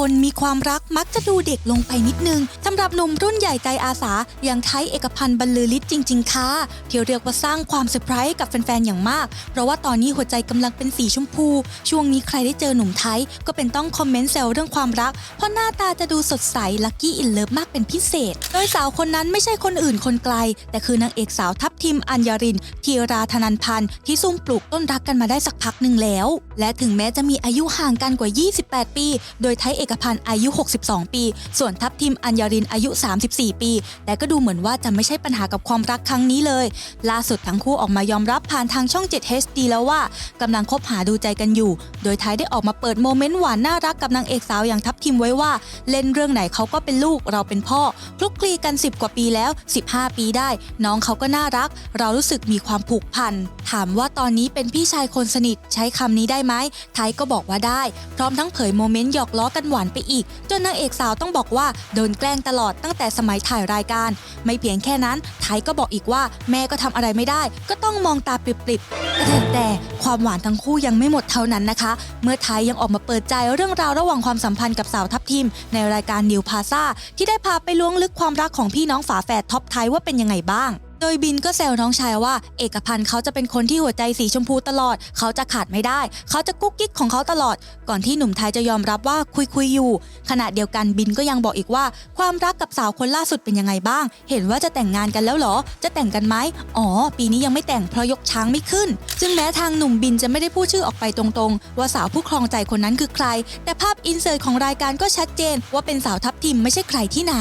คนมีความรักมักจะดูเด็กลงไปนิดนึงสำหรับหนุ่มรุ่นใหญ่ใจอาสาอย่างไทยเอกพันธ์บรรลือฤทธิ์จริง ๆ ค่ะที่เรียกว่าสร้างความเซอร์ไพรส์กับแฟน ๆ อย่างมาก เพราะว่าตอนนี้หัวใจกำลังเป็นสีชมพู ช่วงนี้ใครได้เจอหนุ่มไทย ก็เป็นต้องคอมเมนต์แซวเรื่องความรัก เพราะหน้าตาจะดูสดใสลักกี้อินเลิฟมากเป็นพิเศษ โดยสาวคนนั้นไม่ใช่คนอื่นคนไกล แต่คือนางเอกสาวทัพทิมอัญญรินธีราธนันพันธ์ที่ซุ่มปลูกต้นรักกันมาได้สักพักหนึ่งแล้ว และถึงแม้จะมีอายุห่างกันกว่า 28 ปี โดยไทยเอกพันธ์อายุ 62 ปี ส่วนทัพทิมอัญญรินอายุ 34 ปี แต่ก็ดูเหมือนว่าจะไม่ใช่ปัญหากับความรักครั้งนี้เลย ล่าสุดทั้งคู่ออกมายอมรับผ่านทางช่อง 7 HD แล้วว่ากำลังคบหาดูใจกันอยู่ โดยไทยได้ออกมาเปิดโมเมนต์หวานน่ารักกับนางเอกสาวอย่างทัพทิมไว้ว่า เล่นเรื่องไหนเขาก็เป็นลูกเราเป็นพ่อคลุกคลีกัน 10 กว่าปีแล้ว 15 ปีได้ น้องเขาก็น่ารัก เรารู้สึกมีความผูกพันถามว่าตอนนี้เป็นพี่ชายคนสนิทใช้คำนี้ได้ไหมไทยก็บอกว่าได้ พร้อมทั้งเผยโมเมนต์หยอกล้อกันหวานไปอีก จนนางเอกสาวต้องบอกว่าโดนแกล้งตลอดตั้งแต่สมัยถ่ายรายการ ไม่เพียงแค่นั้นไทยก็บอกอีกว่าแม่ก็ทำอะไรไม่ได้ ก็ต้องมองตาปริบๆแต่แต่ความหวานทั้งคู่ยังไม่หมดเท่านั้นนะคะ เมื่อไทยยังออกมาเปิดใจเรื่องราวระหว่างความสัมพันธ์กับสาวทัพทิมในรายการนิวพาซาที่ได้พาไปล้วงลึกความรักของพี่น้องฝาแฝดท็อปไทยว่าเป็นยังไงบ้าง โดยบินก็แซวน้องชายว่า เอกพันธ์เขาจะเป็นคนที่หัวใจสีชมพูตลอด เขาจะขาดไม่ได้ เขาจะกุ๊กกิ๊กของเขาตลอด ก่อนที่หนุ่มไทยจะยอมรับว่าคุยคุยอยู่ ขณะเดียวกันบินก็ยังบอกอีกว่า ความรักกับสาวคนล่าสุดเป็นยังไงบ้าง เห็นว่าจะแต่งงานกันแล้วเหรอ จะแต่งกันไหมอ๋อ ปีนี้ยังไม่แต่งเพราะยกช้างไม่ขึ้นซึ่งแม้ทางหนุ่มบินจะไม่ได้พูดชื่อออกไปตรงๆ ว่าสาวผู้ครองใจคนนั้นคือใคร แต่ภาพอินเสิร์ตของรายการก็ชัดเจน ว่าเป็นสาวทัพทิมไม่ใช่ใครที่ไหน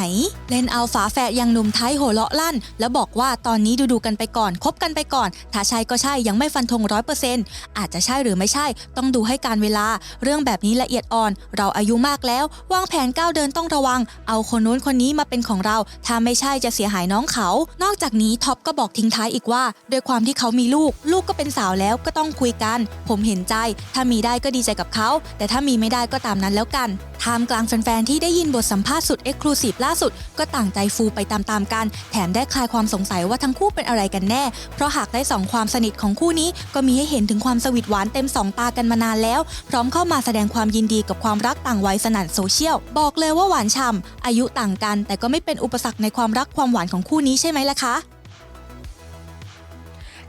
เล่นเอาฝาแฝดอย่างหนุ่มไทยโหเลาะลั่น แล้วบอกว่าตอนนี้ดูดูๆกันไปก่อนคบกันไปก่อน ถ้าใช่ก็ใช่ยังไม่ฟันธงร้อยเปอร์เซ็นต์อาจจะใช่หรือไม่ใช่ ต้องดูให้การเวลา เรื่องแบบนี้ละเอียดอ่อน เราอายุมากแล้ว วางแผนก้าวเดินต้องระวัง เอาคนนู้นคนนี้มาเป็นของเรา ถ้าไม่ใช่จะเสียหายน้องเขา นอกจากนี้ท็อปก็บอกทิ้งท้ายอีกว่าด้วยความที่เขามีลูก ลูกก็เป็นสาวแล้วก็ต้องคุยกัน ผมเห็นใจ ถ้ามีได้ก็ดีใจกับเขา แต่ถ้ามีไม่ได้ก็ตามนั้นแล้วกันท่ามกลางแฟนๆ ที่ได้ยินบทสัมภาษณ์สุดเอ็กซ์คลูซีฟล่าสุด ก็ต่างใจฟูไปตามๆกัน แถมได้คลายความสงสัยว่าทั้งคู่เป็นอะไรกันแน่ เพราะหากได้สองความสนิทของคู่นี้ ก็มีให้เห็นถึงความสวีทหวานเต็มสองตากันมานานแล้ว พร้อมเข้ามาแสดงความยินดีกับความรักต่างวัยสนั่นโซเชียล บอกเลยว่าหวานฉ่ำอายุต่างกัน แต่ก็ไม่เป็นอุปสรรคในความรักความหวานของคู่นี้ใช่ไหมล่ะคะ